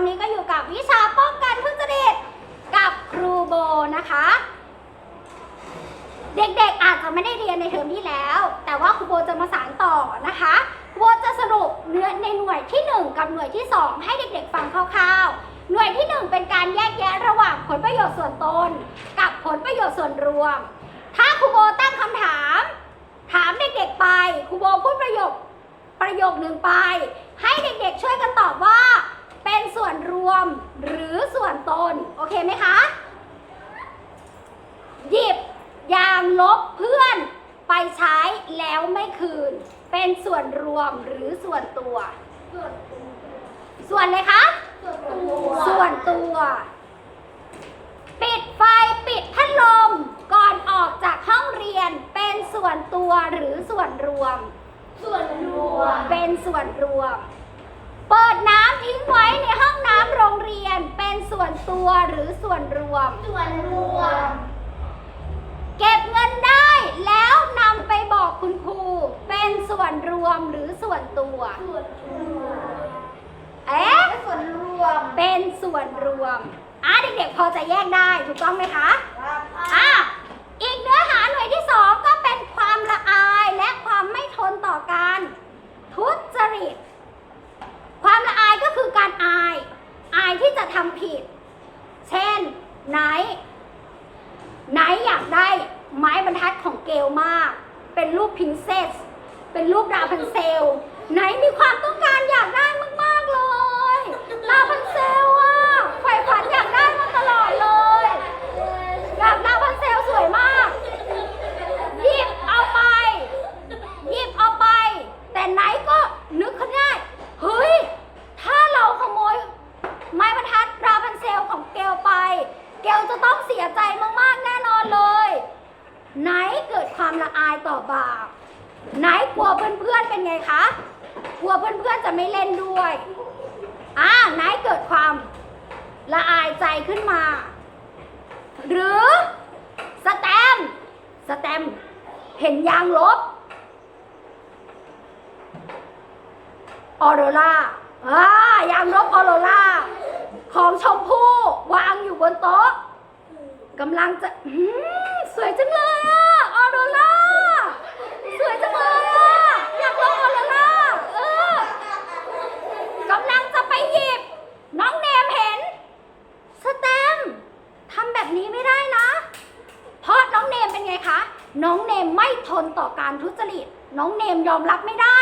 วันนี้ก็อยู่กับวิชาป้องกันทุจริตกับครูโบนะคะ เด็กๆอาจจะไม่ได้เรียนในเทอมที่แล้ว แต่ว่าครูโบจะมาสานต่อนะคะครูโบจะสรุปเนื้อในหน่วยที่ 1 กับหน่วยที่ 2 ให้เด็กๆฟังคร่าวๆ หน่วยที่ 1 เป็นการแยกแยะระหว่างผลประโยชน์ส่วนตน กับผลประโยชน์ส่วนรวม ถ้าครูโบตั้งคำถาม ถามเด็กๆไปครูโบพูดประโยคประโยคหนึ่งไป ให้เด็กๆช่วยกันตอบว่า เป็นส่วนรวมหรือส่วนตน โอเคไหมคะ หยิบยางลบเพื่อนไปใช้แล้วไม่คืน เป็นส่วนรวมหรือส่วนตัว ส่วนเลยคะส่วนตัว ปิดไฟปิดพัดลมก่อนออกจากห้องเรียนเป็นส่วนตัวหรือส่วนรวม ส่วนรวม เป็นส่วนรวม เปิดน้ำทิ้งไว้ในห้องน้ำโรงเรียนเป็นส่วนตัวหรือส่วนรวม ส่วนรวม เก็บเงินได้แล้วนำไปบอกคุณครู เป็นส่วนรวมหรือส่วนตัว ส่วนรวม เอ๊ะ ส่วนรวม เป็นส่วนรวม อะเด็กๆพอจะแยกได้ถูกต้องไหมคะครับอะ อีกเนื้อหาหน่วยที่สองก็เป็นความละอายและความไม่ทนต่อการทุจริต ความละอายก็คือการอาย อายที่จะทำผิด เช่นไหน ไหนอยากได้ไม้บรรทัดของเกลมาก เป็นรูปพินเซส เป็นรูปดาวพันเซล ไหนมีความต้องการอยากได้มาก ๆ เลยดาวพันเซลอะใฝ่ฝันอยากได้มาตลอดเลยอยากดาวพันเซลสวยมาก หยิบเอาไป หยิบเอาไป แต่ไหนก็นึกขึ้นได้ เฮ้ย ถ้าเราขโมย ไม้บรรทัดราพันเซลของเกลไป เกลจะต้องเสียใจมากๆแน่นอนเลย ไหนเกิดความละอายต่อบาปไหนกลัวเพื่อนๆเป็นไงคะกลัวเพื่อนๆจะไม่เล่นด้วยอ่าไหนเกิดความละอายใจขึ้นมา หรือสแตมสแตมเห็นยางลบออโรล่าอ่ายางลบออโรล่าของชมพู่วางอยู่บนโต๊ะ กำลังจะอืมสวยจังเลยอะออโรล่าสวยจังเลยอะอยากลองออโรล่าเออกำลังจะไปหยิบ น้องเนมเห็น สแตมป์ทำแบบนี้ไม่ได้นะ เพราะน้องเนมเป็นไงคะ น้องเนมไม่ทนต่อการทุจริต น้องเนมยอมรับไม่ได้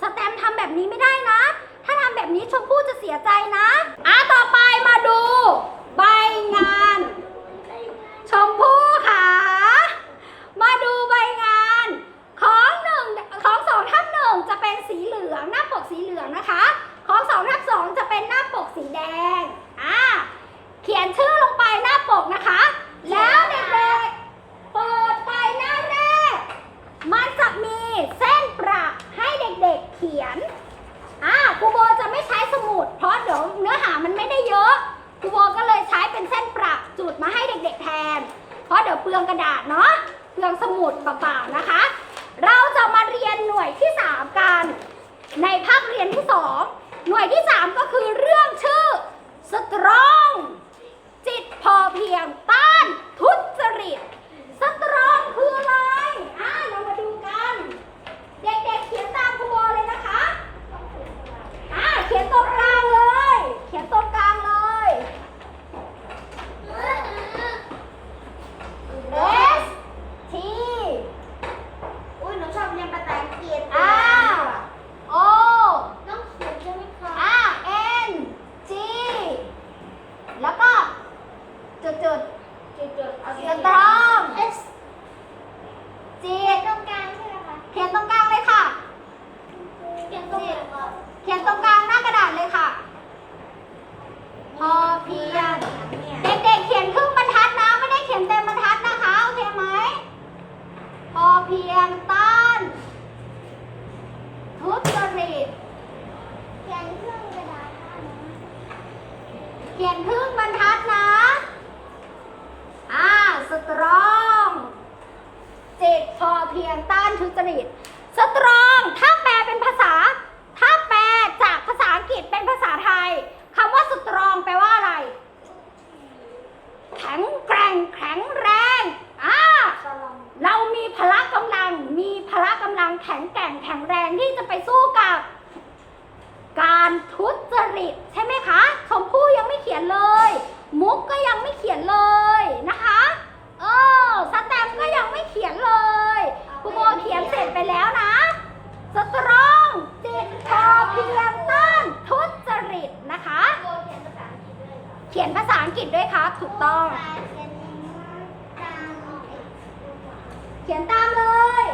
สแตมป์ทำแบบนี้ไม่ได้นะ ถ้าทำแบบนี้ชมพู่จะเสียใจนะอะต่อไปมาดู ใบงาน ชมพู่ค่ะ มาดูใบงาน ของหนึ่งของสองทับหนึ่งจะเป็นสีเหลือง สตรองจิตพอเพียงต้านทุจริต สตรอง ถ้าแปลเป็นภาษา ถ้าแปลจากภาษาอังกฤษเป็นภาษาไทยคำว่าสตรองแปลว่าอะไร แข็งแกร่งแข็งแรงอ่าเรามีพละกำลัง มีพละกำลังแข็งแกร่งแข็งแรงที่จะไปสู้กับ การทุจริตใช่ไหมคะชมพู่ยังไม่เขียนเลย มุกก็ยังไม่เขียนเลยนะคะ เออสแตมก็ยังไม่เขียนเลยครูโบเขียนเสร็จไปแล้วนะ สตรองเจิตพอเพียงต้านทุจริตนะคะ เขียนภาษาอังกฤษด้วยครับถูกต้อง เขียนตามเลย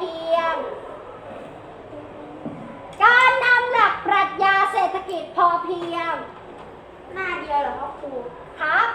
พียง การนำหลักปรัชญาเศรษฐกิจพอเพียง หน้าเดียวเหรอครับครูครับ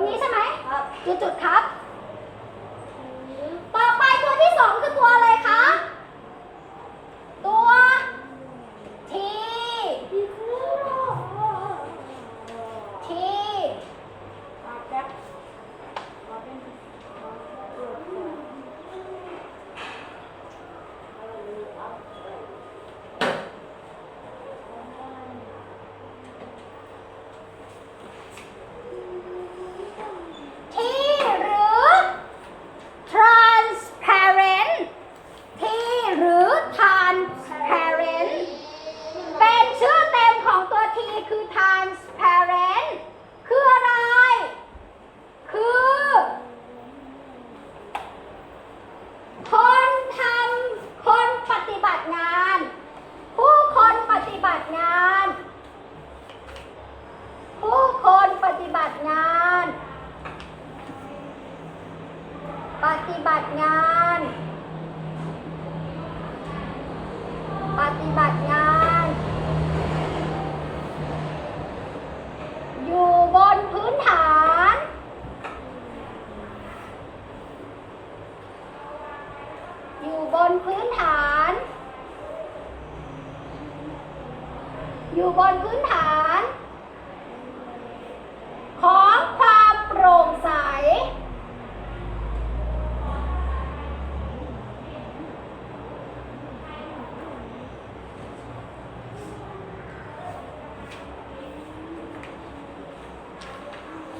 รงนี้ใช่ไหมจุดจุดครับ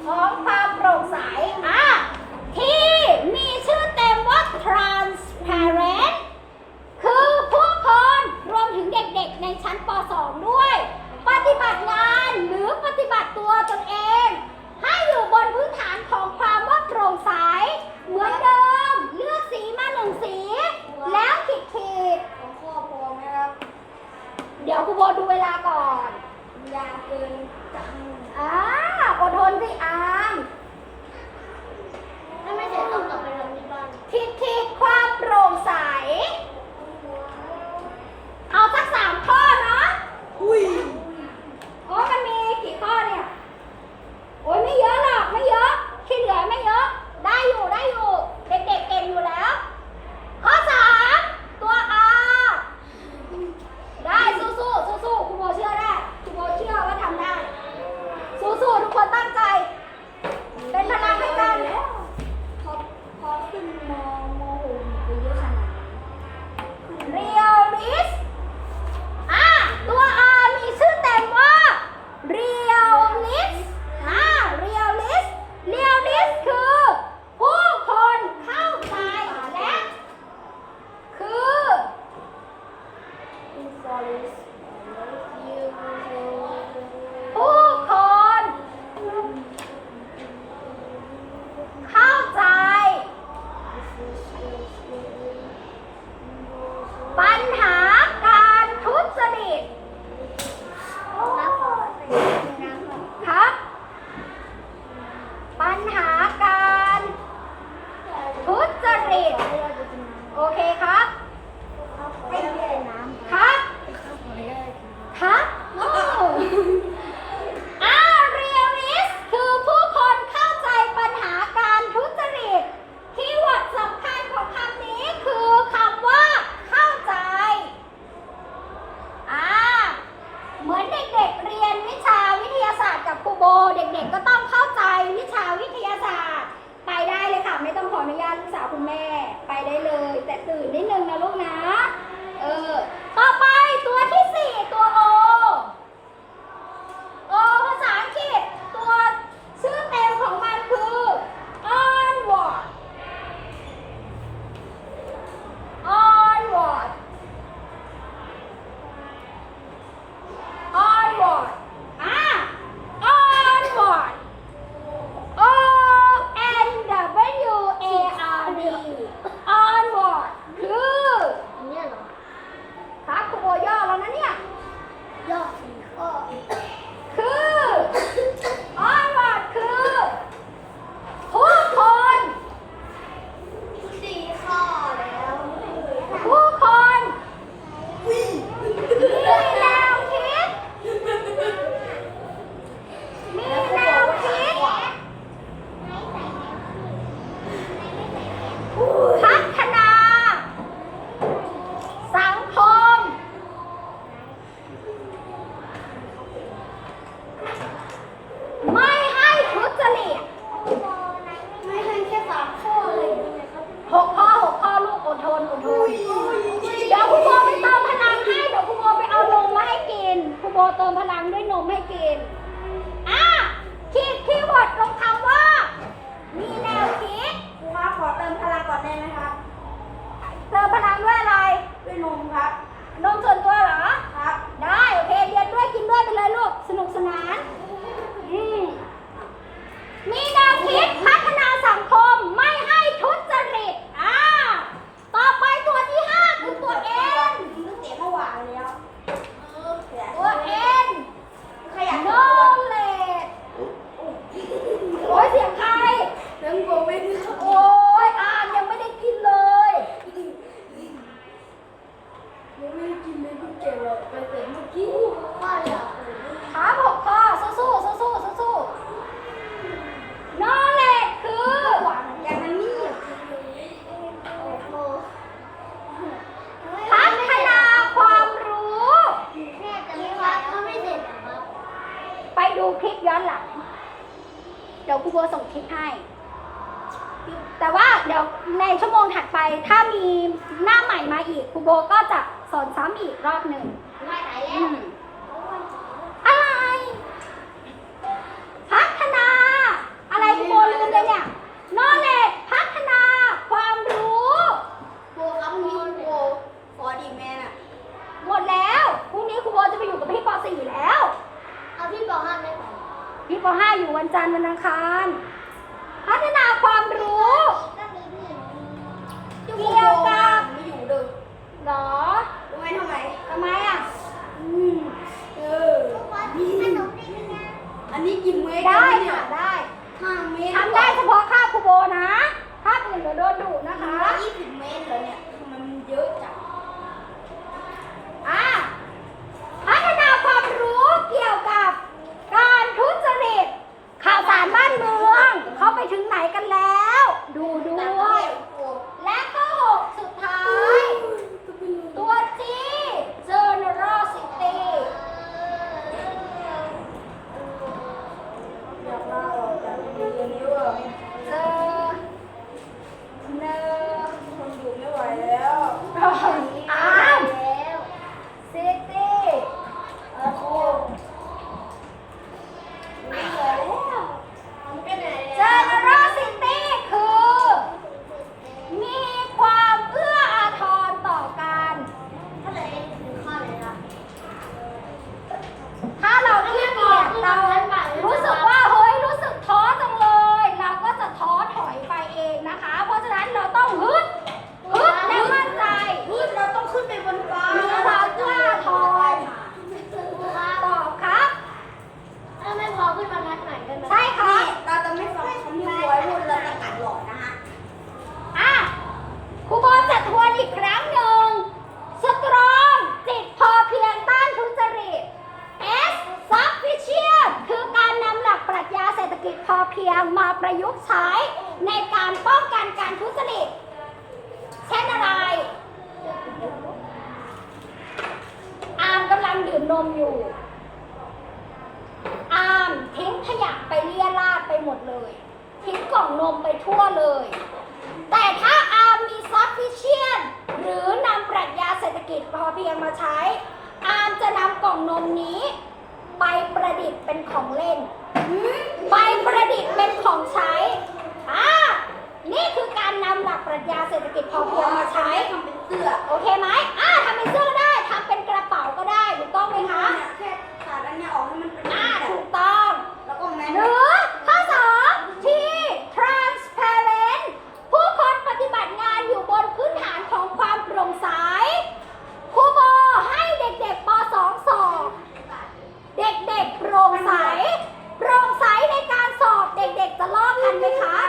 ของความโปร่งใสอะที่มีชื่อเต็มว่า transparent คือผู้คนรวมถึงเด็กๆในชั้นป .2 ด้วย ปฏิบัติงานหรือปฏิบัติตัวตนเอง ให้อยู่บนพื้นฐานของความว่าโปร่งใส เหมือนเดิม เลือกสีมาหนึ่งสี แล้วขีดขีดของข้อพอไหมครับๆเดี๋ยวครูโบดูเวลาก่อน ยาวเกินจัง อ่า อดท แต่ว่าเดี๋ยวในชั่วโมงถัดไปถ้ามีหน้าใหม่มาอีกครูโบก็จะสอนซ้ำอีกรอบหนึ่งไม่ไหนแล้ว Tao! ยามมาประยุกต์ใช้ในการป้องกันการทุจริตเช่นอะไร อามกำลังดื่มนมอยู่ อามทิ้งขยะไปเลี่ยราดไปหมดเลย ทิ้งกล่องนมไปทั่วเลย แต่ถ้าอามมีซัพฟิเชียนหรือนำปรัชญาเศรษฐกิจพอเพียงมาใช้ อามจะนำกล่องนมนี้ ไปประดิษฐ์เป็นของเล่น ใบประดิษฐ์เป็นของใช้อ่านี่คือการนำหลักปรัชญาเศรษฐกิจพอเพียงมาใช้ทำเป็นเสื้อ โอเคไหมอ่าทำเป็นเสื้อก็ได้ทำเป็นกระเป๋าก็ได้ถูกต้องไหมคะ ทันไหมคะ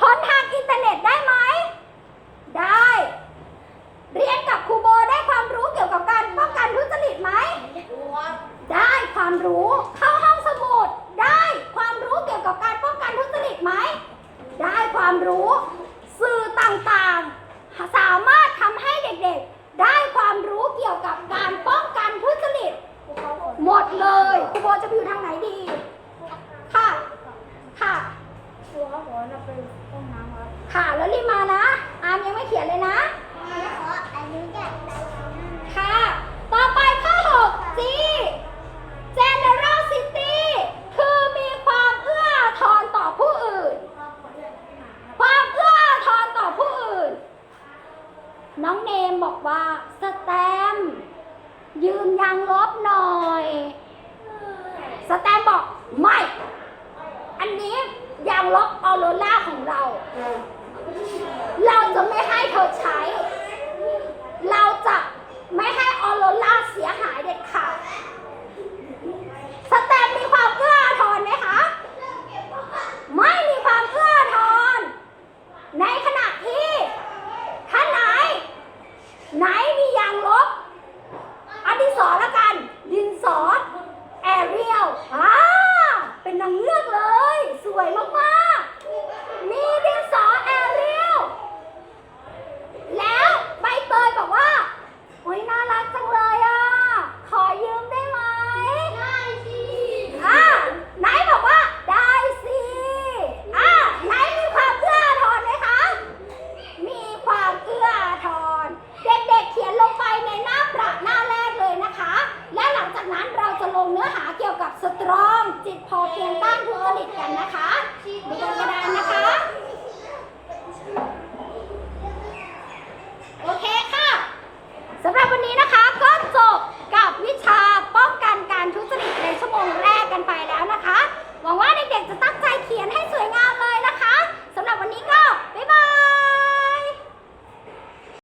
ค้นทางอินเทอร์เน็ตได้ไหม ได้ เรียนกับครูโบได้ความรู้เกี่ยวกับการป้องกันทุจริตไหม ได้ความรู้ เข้าห้องสมุด ได้ความรู้เกี่ยวกับการป้องกันทุจริตไหม ได้ความรู้ สื่อต่างๆ สามารถทำให้เด็กๆ ได้ความรู้เกี่ยวกับการป้องกันทุจริตหมดเลยครูโบจะอยู่ทางไหนดี ค่ะ ค่ะ หัวหัวนะเป็น ค่ะแล้วรีบมานะ อามยังไม่เขียนเลยนะค่ะ ต่อไปข้อหกจี